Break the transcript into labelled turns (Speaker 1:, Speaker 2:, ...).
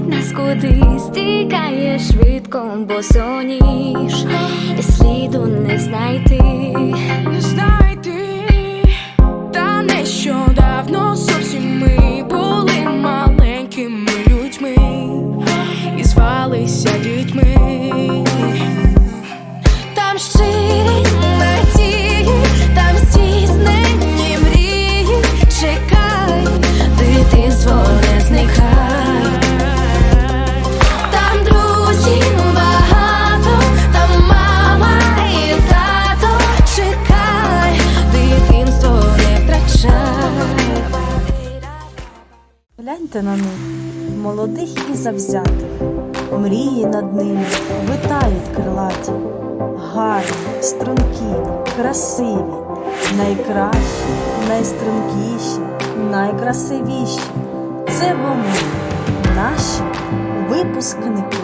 Speaker 1: світ нас кудись стікає швидко, бо соніж сліду не знайти,
Speaker 2: не знайти, та нещодавно зовсім ми були маленькими людьми і звалися дітьми.
Speaker 3: Гляньте на них, молодих і завзятих, мрії над ними витають крилаті, гарні, стрункі, красиві, найкращі, найстрункіші, найкрасивіші. Це вони, наші випускники.